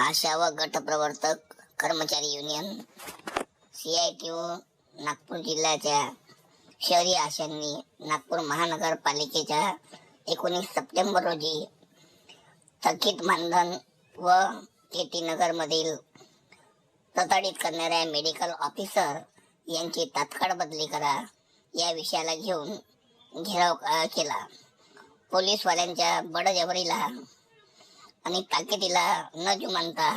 आशा व गट प्रवर्तक कर्मचारी union C I T Nagpur जिल्ह्याच्या शहरी आशांनी नागपूर महानगरपालिकेच्या एकोणीस सप्टेंबर रोजी थकीत मानधन व के टी नगरमधील प्रताडित करणाऱ्या मेडिकल ऑफिसर यांची तात्काळ बदली करा या विषयाला घेऊन घेराव केला. पोलीसवाल्यांच्या बडजबरीला आणि ताकदीला न जुमानता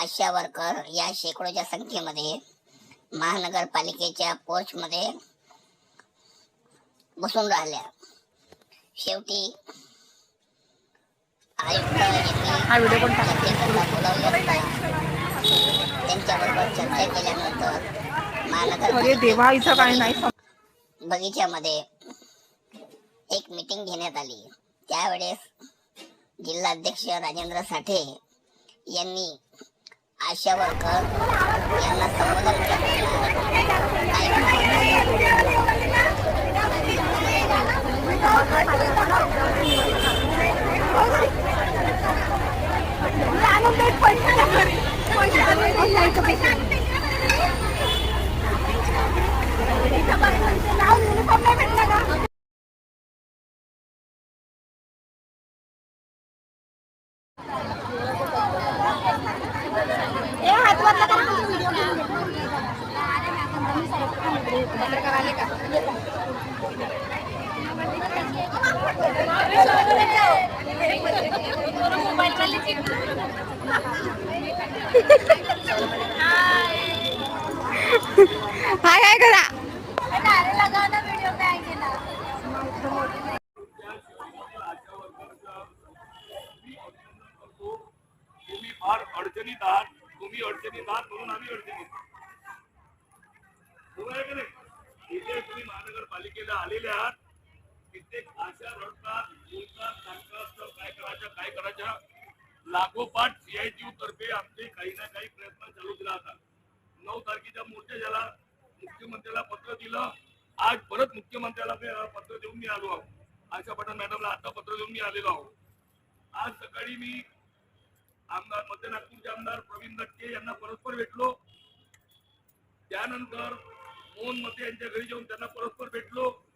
आशा वर्कर या शेकडोच्या संख्येमध्ये महानगरपालिकेच्या पोर्चमध्ये बसून राहिल्या. शेवटी आयुक्त त्यांच्याबरोबर चर्चा केल्यानंतर महानगर नाही. बगीच्यामध्ये एक मीटिंग घेण्यात आली. त्यावेळेस जिल्हाध्यक्ष राजेंद्र साठे यांनी आशा वर्कर यांना संबोधन केलं. हाय हाय करा तुम्ही फार अडचणीत आहात. तुम्ही अडचणीत आहात म्हणून आम्ही अडचणीत बरोबर आहे का नाही इथे तुम्ही महानगरपालिकेला आलेले आहात. कित्येक आशा रडतात बोलतात सांगतात काय करायचं? काय करायचं? लागोपाठ सीआयटीयू तर्फे आमचे काही ना काही प्रयत्न चालूच राहतात नऊ तारखेच्या मोर्चा झाला मुख्यमंत्र्याला पत्र दिलं आज परत मुख्यमंत्र्याला पत्र देऊन मी आलो आहोत. आशा पठाण मॅडमला आता पत्र देऊन मी आलेलो आहोत. आज सकाळी मी आमदार मध्य नागपूरचे आमदार प्रवीण दटके यांना परस्पर भेटलो. त्यानंतर मोहन मते यांच्या घरी जाऊन त्यांना परस्पर भेटलो.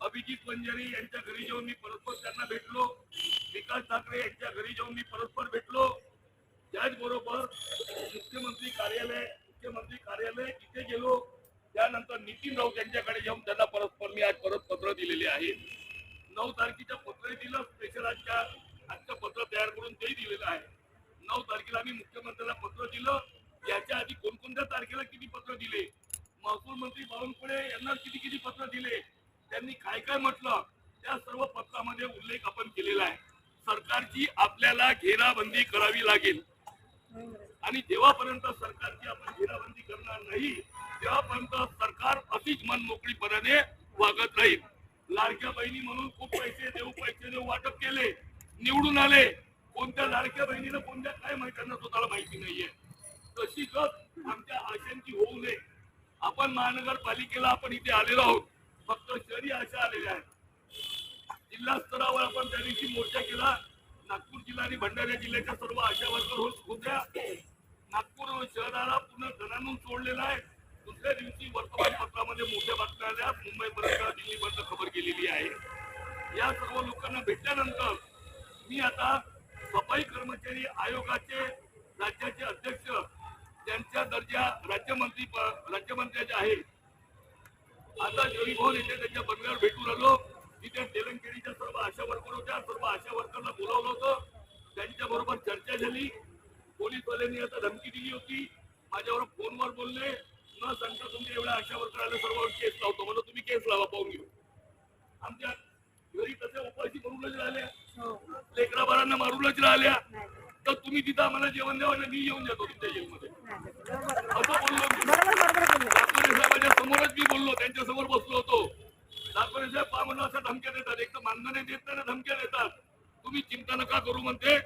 अभिजित वंजारी यांच्या घरी जाऊन मी परस्पर त्यांना भेटलो. विकास ठाकरे यांच्या घरी जाऊन मी परस्पर भेटलो. त्याचबरोबर मुख्यमंत्री कार्यालय मुख्यमंत्री कार्यालय तिथे गेलो. त्यानंतर नितीन राऊत यांच्याकडे जाऊन त्यांना परस्पर मी आज परत पत्र दिलेले आहे. नऊ तारखेच्या पत्र दिलं स्पेशल आजच्या आजचं पत्र तयार करून तेही दिलेलं आहे. नऊ तारखेला मी मुख्यमंत्र्याला पत्र दिलं. याच्या आधी कोणकोणत्या तारखेला किती पत्र दिले? महसूल मंत्री बावनकुळे यांना किती किती पत्र दिले त्यांनी काय काय म्हटलं त्या सर्व पत्रामध्ये उल्लेख आपण केलेला आहे. सरकारची आपल्याला घेराबंदी करावी लागेल. आणि जेव्हापर्यंत सरकारची आपण घेराबंदी करणार नाही तेव्हापर्यंत सरकार अशीच मन मोकळीपणाने वागत राहील. लाडक्या बहिणी म्हणून खूप पैसे देऊ पैसे देऊ वाटप केले निवडून आले. कोणत्या लाडक्या बहिणीनं कोणत्या काय माहिती त्यांना स्वतःला माहिती नाहीये. तशी गत आमच्या आशांची होऊ नये. आपण महानगरपालिकेला आपण इथे आलेलो आहोत. फक्त शहरी आशा आलेल्या आहेत. जिल्हा स्तरावर आपण त्या दिवशी मोर्चा केला. नागपूर जिल्हा आणि भंडारा जिल्ह्याच्या सर्व आशा वर्कर होत्या. नागपूर शहराला पूर्ण धनानून सोडलेला आहे. दुसऱ्या दिवशी वर्तमानपत्रामध्ये मोठ्या बातम्या आल्या. मुंबईपर्यंत दिल्लीपर्यंत खबर गेलेली आहे. या सर्व लोकांना भेटल्यानंतर मी आता सफाई कर्मचारी आयोगाचे राज्याचे अध्यक्ष त्यांच्या दर्जा राज्यमंत्री राज्यमंत्र्याचे आहे. आता जरीभवन येथे त्यांच्या बंगल्यावर भेटून आलो. तिथे तेलंगेडीच्या सर्व आशा वर्कर होत्या सर्व आशा वर्करला बोलावलं होतं. त्यांच्या बरोबर चर्चा झाली. पोलीसवाल्यांनी आता धमकी दिली होती. माझ्यावर फोनवर बोलले. न सांगता तुमच्या एवढ्या आशा वर्कर आले सर्व केस लावतो. म्हणून तुम्ही केस लावा पाहून घेऊ. आमच्या घरी तसे उपाशी करूनच राहिल्या. लेकरा बाळांना मारूनच राहिल्या. तर तुम्ही तिथं आम्हाला जेवण द्यावं मी येऊन जातो तुमच्या जेलमध्ये असं बोललो साहेबांच्या समोरच मी बोललो त्यांच्यासमोर बसलो होतो. दाखवणे साहेब पहा म्हणून असं धमक्या देतात. एक तर मानधने देत नाही धमक्या देतात. तुम्ही चिंता नका करू म्हणते.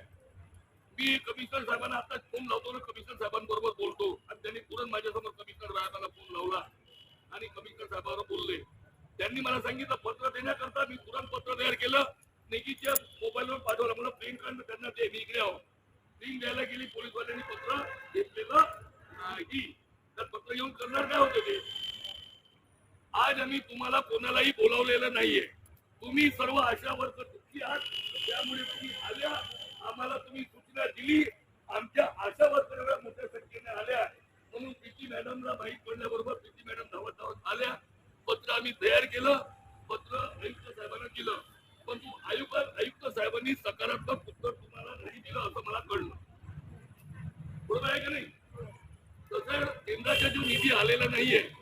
मी कमिशनर साहेबांना आता फोन लावतो ना कमिशनर साहेबांबरोबर बोलतो. आणि त्यांनी तुरंत माझ्यासमोर कमिशनर साहेबांना फोन लावला आणि कमिशनर साहेबांवर बोलले. त्यांनी मला सांगितलं पत्र देण्याकरता मी तुरंत पत्र तयार केलं. निकीच्या मोबाईलवर पाठवलं. मला प्रिंट काढून त्यांना ते मी इकडे तीन द्यायला गेली पोलीसवाल्यांनी पत्र घेतलेलं नाही. तर पत्र येऊन करणार काय होते ते? आज आम्ही तुम्हाला कोणालाही बोलावलेलं नाहीये. तुम्ही सर्व अशा वर्ग दुःखी आहात. त्यामुळे तुम्ही आल्या. आम्हाला तुम्ही सूचना दिली. आमच्या आशा वर्करला मोठ्या संख्येने आल्या. म्हणून पीटी मॅडमला माहीत पडल्याबरोबर पीटी मॅडम धावत धावत आल्या. पत्र आम्ही तयार केलं. पत्र आयुक्त साहेबांना दिलं. पण आयुक्त आयुक्त साहेबांनी सकारात्मक नहीं है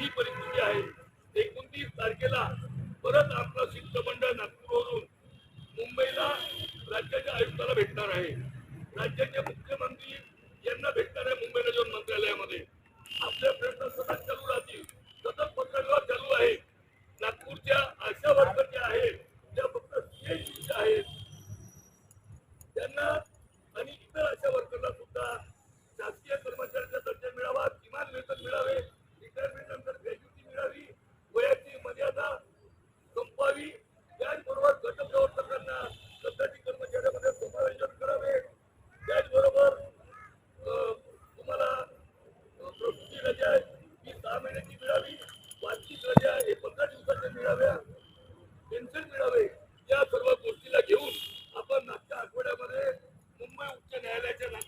ही परिस्थिती आहे एकोणतीस तारखेला परत आपलं शिष्टमंडळ नागपूरवरून मुंबईला राज्याच्या आयुक्ताला भेटणार आहे. राज्याचे मुख्यमंत्री यांना भेटणार आहे मुंबईला नगर मंत्रालयामध्ये. 进来了，进来。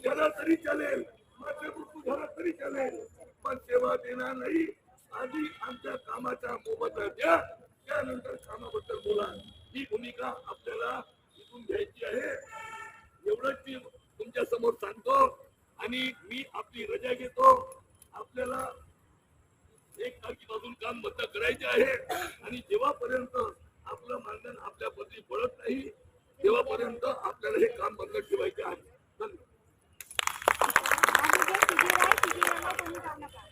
मृत्यू झाला तरी चालेल. माझे मृत्यू झाला तरी चालेल. पण सेवा देणार नाही. आधी आमच्या कामाच्या मोबदला द्या. त्यानंतर कामाबद्दल बोला. ही भूमिका आपल्याला इथून घ्यायची आहे. एवढंच मी तुमच्यासमोर सांगतो. आणि मी आपली रजा घेतो. आपल्याला एक तारखेपासून काम बंद करायचे आहे. आणि जेव्हापर्यंत आपलं मानधन आपल्या पदरी पडत नाही तेव्हापर्यंत आपल्याला हे काम बंद ठेवायचे आहे. धन्यवाद. 今天老公你干 ke